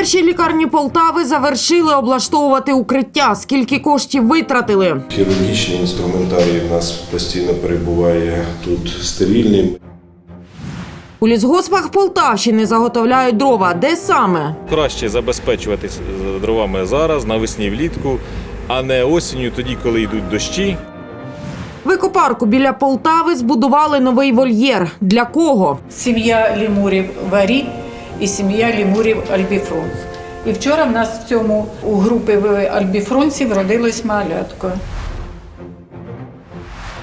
першій лікарні Полтави завершили облаштовувати укриття. Скільки коштів витратили? Хірургічний інструментарій в нас постійно перебуває тут стерильним. У лісгоспах Полтавщини заготовляють дрова. Де саме? Краще забезпечуватись дровами зараз, навесні влітку, а не осінню, тоді, коли йдуть дощі. В екопарку біля Полтави збудували новий вольєр. Для кого? сім'я лімурів Варі і сім'я лімурів Альбіфронс. І вчора в нас в цьому у групи в Альбіфронсі вродилось малятко.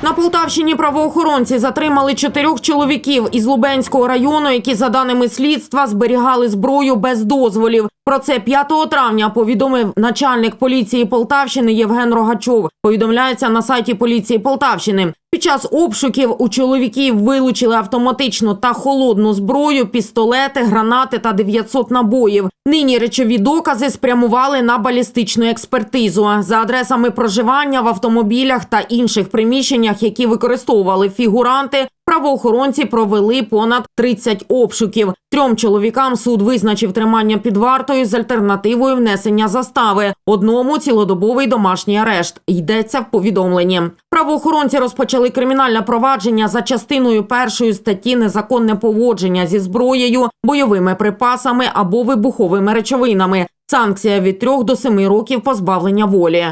На Полтавщині правоохоронці затримали чотирьох чоловіків із Лубенського району, які, за даними слідства, зберігали зброю без дозволів. Про це 5 травня повідомив начальник поліції Полтавщини Євген Рогачов. Повідомляється на сайті поліції Полтавщини. Під час обшуків у чоловіків вилучили автоматичну та холодну зброю, пістолети, гранати та 900 набоїв. Нині речові докази спрямували на балістичну експертизу за адресами проживання в автомобілях та інших приміщеннях, які використовували фігуранти. Правоохоронці провели понад 30 обшуків. Трьом чоловікам суд визначив тримання під вартою з альтернативою внесення застави. Одному цілодобовий домашній арешт. Йдеться в повідомленні. Правоохоронці розпочали кримінальне провадження за частиною першої статті незаконне поводження зі зброєю, бойовими припасами або вибуховими речовинами. Санкція від 3 до 7 років позбавлення волі.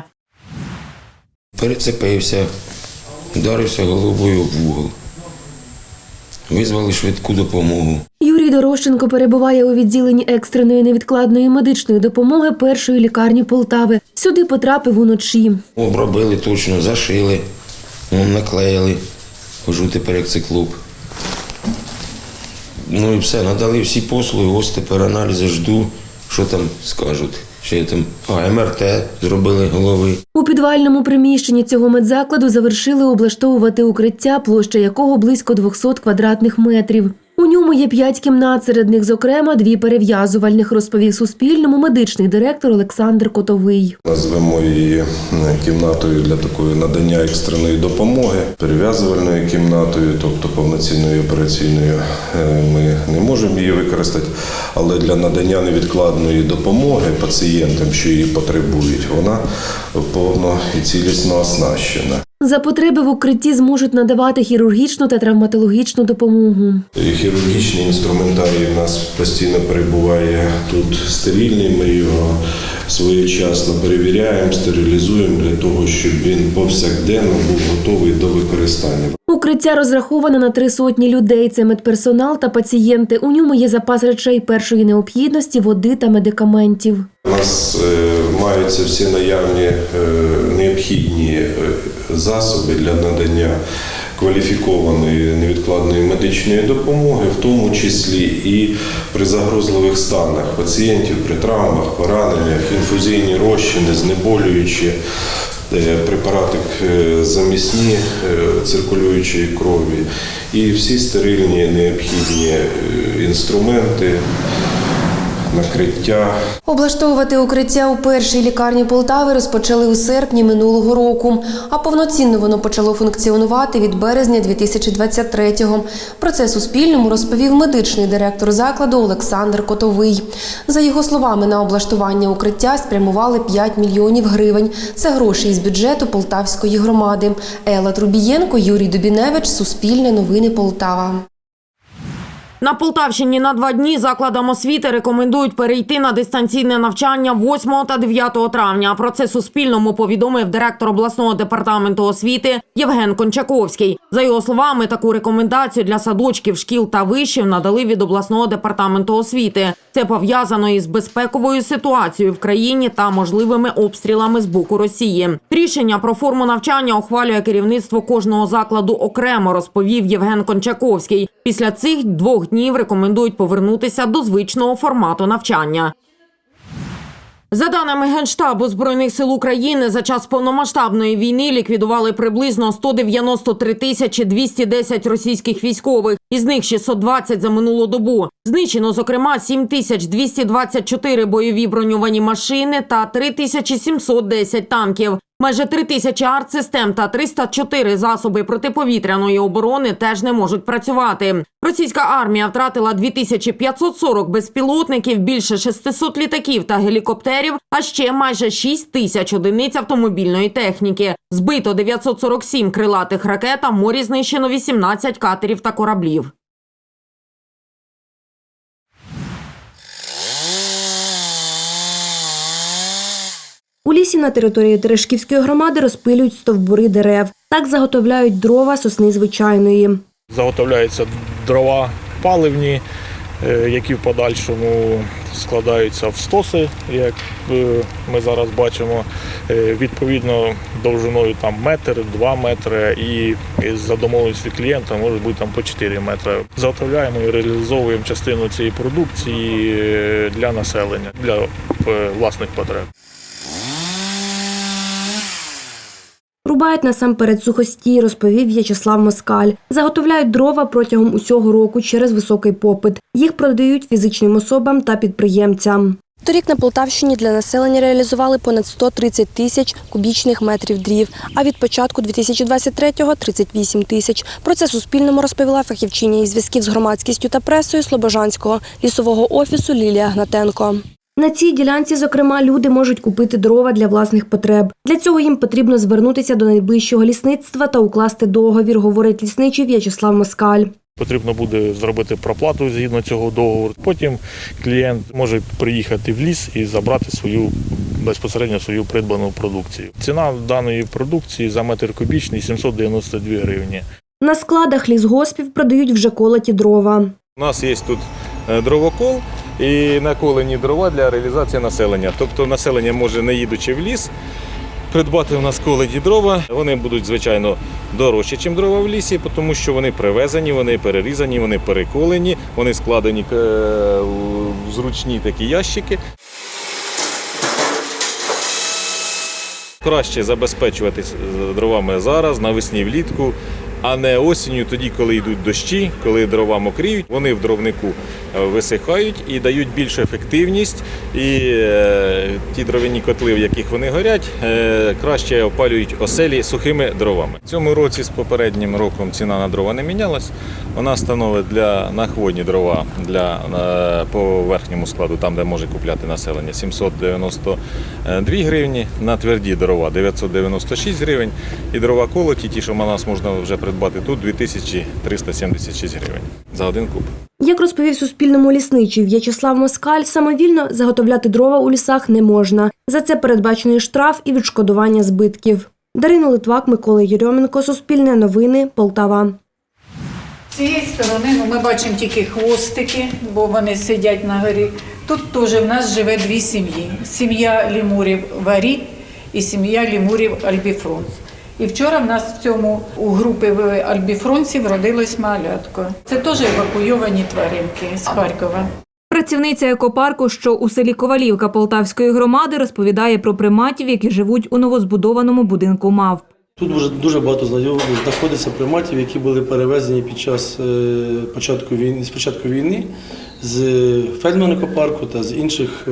Перецепився, вдарився головою об вугол. Визвали швидку допомогу. Юрій Дорощенко перебуває у відділенні екстреної невідкладної медичної допомоги першої лікарні Полтави. Сюди потрапив уночі. Обробили точно, зашили, ну, наклеїли. Хожу тепер як циклоп. Ну і все, надали всі послуги, ось тепер аналізи жду, що там скажуть. Ще там а, МРТ зробили голови. У підвальному приміщенні цього медзакладу завершили облаштовувати укриття, площа якого близько 200 квадратних метрів. У ньому є п'ять кімнат, серед них, зокрема, дві перев'язувальних, розповів Суспільному медичний директор Олександр Котовий. Назвемо її е, кімнатою для такої надання екстреної допомоги, перев'язувальною кімнатою, тобто повноцінною операційною е, ми не можемо її використати, але для надання невідкладної допомоги пацієнтам, що її потребують, вона повно і цілісно оснащена. За потреби в укритті зможуть надавати хірургічну та травматологічну допомогу. Хірургічний інструментарій в нас постійно перебуває тут стерильний. Ми його своєчасно перевіряємо, стерилізуємо для того, щоб він повсякденно був готовий до використання. Укриття розраховане на три сотні людей. Це медперсонал та пацієнти. У ньому є запас речей першої необхідності, води та медикаментів. У нас е, маються всі наявні е, необхідні е, засоби для надання кваліфікованої невідкладної медичної допомоги, в тому числі і при загрозливих станах пацієнтів, при травмах, пораненнях, інфузійні розчини, знеболюючі. Е, Препарати е, замісні е, циркулюючої крові. І всі стерильні необхідні інструменти, накриття Облаштовувати укриття у першій лікарні Полтави розпочали у серпні минулого року, а повноцінно воно почало функціонувати від березня 2023-го. Про це Суспільному розповів медичний директор закладу Олександр Котовий. За його словами, на облаштування укриття спрямували 5 мільйонів гривень. Це гроші із бюджету Полтавської громади. Елла Трубієнко, Юрій Дубіневич, Суспільне новини Полтава. На Полтавщині на два дні закладам освіти рекомендують перейти на дистанційне навчання 8 та 9 травня. Про це Суспільному повідомив директор обласного департаменту освіти Євген Кончаковський. За його словами, таку рекомендацію для садочків, шкіл та вишів надали від обласного департаменту освіти. Це пов'язано із безпековою ситуацією в країні та можливими обстрілами з боку Росії. Рішення про форму навчання ухвалює керівництво кожного закладу окремо, розповів Євген Кончаковський. Після цих двох днів рекомендують повернутися до звичного формату навчання. За даними Генштабу Збройних сил України, за час повномасштабної війни ліквідували приблизно 193 тисячі 210 російських військових, із них 620 за минулу добу. Знищено, зокрема, 7 тисяч 224 бойові броньовані машини та 3 тисячі 710 танків. Майже три тисячі артсистем та 304 засоби протиповітряної оборони теж не можуть працювати. Російська армія втратила 2540 безпілотників, більше 600 літаків та гелікоптерів, а ще майже 6 тисяч одиниць автомобільної техніки. Збито 947 крилатих ракет, а морі знищено 18 катерів та кораблів. У лісі на території Терешківської громади розпилюють стовбури дерев. Так заготовляють дрова сосни звичайної. Заготовляються дрова паливні, е, які в подальшому складаються в стоси, як е, ми зараз бачимо, Е, відповідно довжиною там метр, два метри, і за домовленістю клієнта може бути там по 4 метри. Заготовляємо і реалізовуємо частину цієї продукції для населення, для власних потреб. Рубають насамперед сухостій, розповів В'ячеслав Москаль. Заготовляють дрова протягом усього року через високий попит. Їх продають фізичним особам та підприємцям. Торік на Полтавщині для населення реалізували понад 130 тисяч кубічних метрів дрів, а від початку 2023-го – 38 тисяч. Про це Суспільному розповіла фахівчиня із зв'язків з громадськістю та пресою Слобожанського лісового офісу Лілія Гнатенко. На цій ділянці, зокрема, люди можуть купити дрова для власних потреб. Для цього їм потрібно звернутися до найближчого лісництва та укласти договір, говорить лісничий В'ячеслав Москаль. Потрібно буде зробити проплату згідно цього договору. Потім клієнт може приїхати в ліс і забрати свою безпосередньо свою придбану продукцію. Ціна даної продукції за метр кубічний 792 гривні. На складах лісгоспів продають вже колоті дрова. У нас є тут е, дровокол і наколені дрова для реалізації населення. Тобто населення може, не їдучи в ліс, придбати у нас колені дрова. Вони будуть, звичайно, дорожчі, ніж дрова в лісі, тому що вони привезені, вони перерізані, вони переколені, вони складені е, в зручні такі ящики. Краще забезпечуватись е, дровами зараз, навесні влітку, а не осінню, тоді, коли йдуть дощі, коли дрова мокріють, вони в дровнику е, висихають і дають більшу ефективність. І е, ті дровяні котли, в яких вони горять, е, краще опалюють оселі сухими дровами. В цьому році з попереднім роком ціна на дрова не мінялась. Вона становить для нахвойні дрова для е, по верхньому складу, там де може купляти населення, 792 гривні, на тверді дрова 996 гривень. І дрова колоті, ті, що в нас можна вже придбати тут, 2376 гривень за один куб. Як розповів Суспільному лісничий В'ячеслав Москаль, самовільно заготовляти дрова у лісах не можна. За це передбачений штраф і відшкодування збитків. Дарина Литвак, Микола Єрьоменко, Суспільне новини, Полтава. З цієї сторони ну, ми бачимо тільки хвостики, бо вони сидять на горі. Тут теж в нас живе дві сім'ї: сім'я лімурів Варі і сім'я лімурів Альбіфронс. І вчора в нас в цьому у групи в Альбіфронсі вродилось малятко. Це теж евакуйовані тваринки з Харкова. Працівниця екопарку, що у селі Ковалівка Полтавської громади, розповідає про приматів, які живуть у новозбудованому будинку мавп. Тут дуже, дуже багато знайомих знаходиться приматів, які були перевезені під час е, початку війни, з початку війни з Фельдманського парку та з інших е,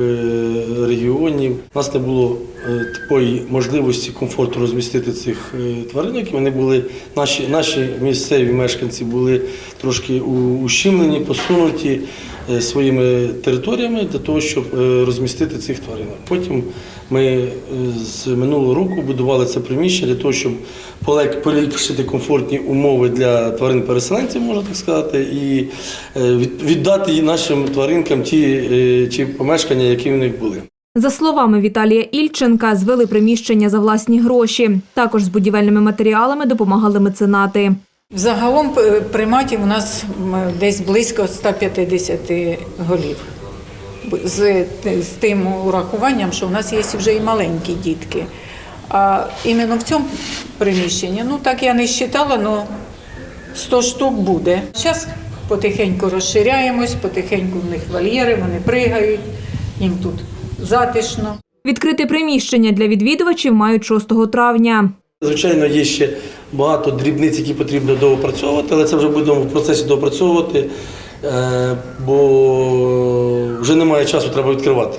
регіонів. У нас не було е, такої можливості комфорту розмістити цих е, тваринок. Вони були наші, наші місцеві мешканці були трошки ущемлені, посунуті своїми територіями для того, щоб розмістити цих тваринок. Потім ми е, з минулого року будували це приміщення для того, щоб поліпшити комфортні умови для тварин-переселенців, можна так сказати, і е, від- віддати нашим тваринкам ті, е, ті помешкання, які в них були. За словами Віталія Ільченка, звели приміщення за власні гроші. Також з будівельними матеріалами допомагали меценати. Взагалом е, приматів у нас десь близько 150 голів. З, з тим урахуванням, що в нас є вже і маленькі дітки. А іменно в цьому приміщенні, ну так я не вважала, але 100 штук буде. Зараз потихеньку розширяємось, потихеньку в них вольєри, вони пригають, їм тут затишно. Відкрите приміщення для відвідувачів мають 6 травня. Звичайно, є ще багато дрібниць, які потрібно доопрацьовувати, але це вже будемо в процесі доопрацьовувати, бо вже немає часу, треба відкривати.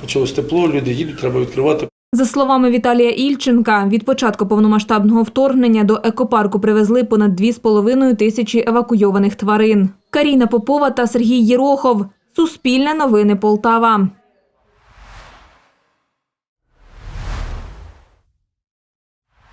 Почалось тепло, люди їдуть, треба відкривати. За словами Віталія Ільченка, від початку повномасштабного вторгнення до екопарку привезли понад 2,5 тисячі евакуйованих тварин. Каріна Попова та Сергій Єрохов. Суспільне новини Полтава.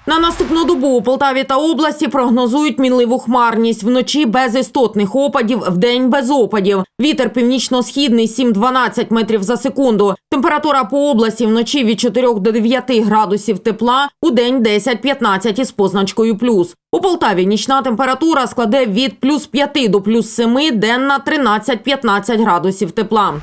На наступну добу у Полтаві та області прогнозують мінливу хмарність. Вночі без істотних опадів, вдень без опадів. Вітер північно-східний 7-12 метрів за секунду. Температура по області вночі від 4 до 9 градусів тепла, у день 10-15 із позначкою плюс. У Полтаві нічна температура складе від плюс 5 до плюс 7, денна 13-15 градусів тепла.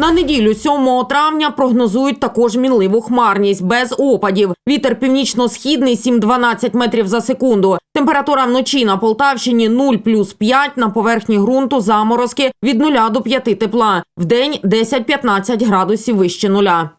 На неділю 7 травня прогнозують також мінливу хмарність без опадів. Вітер північно-східний 7-12 метрів за секунду. Температура вночі на Полтавщині 0 плюс 5, на поверхні ґрунту заморозки від 0 до 5 тепла. В день 10-15 градусів вище нуля.